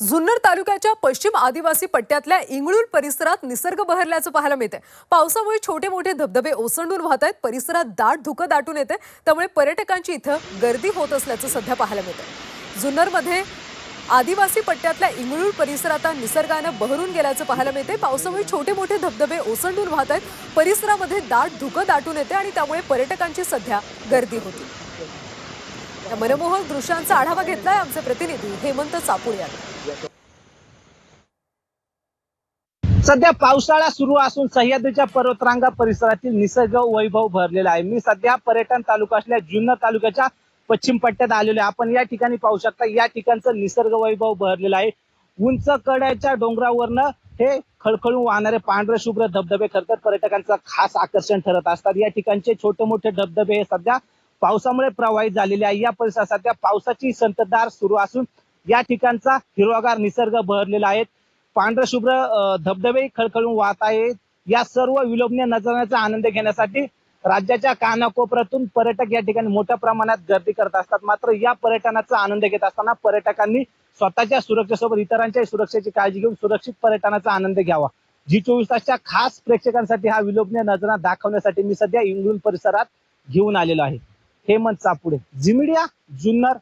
जुन्नर तालुक्याच्या पश्चिम आदिवासी पट्ट्यातल्या इंगळूर परिसरात निसर्ग बहरल्याचं पाहायला मिळतंय. पावसामुळे छोटे मोठे धबधबे ओसंडून वाहत आहेत. परिसरात दाट धुकं दाटून येते त्यामुळे पर्यटकांची इथं गर्दी होत असल्याचं सध्या पाहायला मिळतंय. जुन्नरमध्ये आदिवासी पट्ट्यातल्या इंगळूर परिसर आता निसर्गानं बहरून गेल्याचं पाहायला मिळते पावसामुळे छोटे मोठे धबधबे ओसंडून वाहत आहेत. परिसरामध्ये दाट धुकं दाटून येते आणि त्यामुळे पर्यटकांची सध्या गर्दी होती. या मनमोहक दृश्यांचा आढावा घेतलाय आमचे प्रतिनिधी हेमंत चापूर यांनी. सध्या पावसाळा सुरू असून सह्याद्रीच्या पर्वतरांगा परिसरातील निसर्ग वैभव भरलेला आहे. मी सध्या पर्यटन तालुका असल्या जुन्नर तालुक्याच्या पश्चिम पट्ट्यात आलेलो आहे. आपण या ठिकाणी पाहू शकता या ठिकाणचं निसर्ग वैभव भरलेलं आहे. उंच कड्याच्या डोंगरावरनं हे खळखळून वाहणारे पांढरे शुभ्र धबधबे खरतर पर्यटकांचं खास आकर्षण ठरत असतात. या ठिकाणचे छोटे मोठे धबधबे हे सध्या पावसामुळे प्रवाहित झालेले आहे. या परिसरात सध्या पावसाची संततधार सुरू असून या ठिकाणचा हिरवागार निसर्ग बहरलेला आहे. पांढरशुभ्र धबधबे खळखळून वाहत आहे. या सर्व विलोभनीय नजराचा आनंद घेण्यासाठी राज्याच्या कानाकोपऱ्यातून पर्यटक या ठिकाणी मोठ्या प्रमाणात गर्दी करत असतात. मात्र या पर्यटनाचा आनंद घेत असताना पर्यटकांनी स्वतःच्या सुरक्षेसोबत इतरांच्या सुरक्षेची काळजी घेऊन सुरक्षित पर्यटनाचा आनंद घ्यावा. जी चोवीस तासच्या खास प्रेक्षकांसाठी हा विलोभनीय नजरा दाखवण्यासाठी मी सध्या इंग्लंड परिसरात घेऊन आलेलो आहे. हेमंत चापुडे झिमिडिया जुन्नर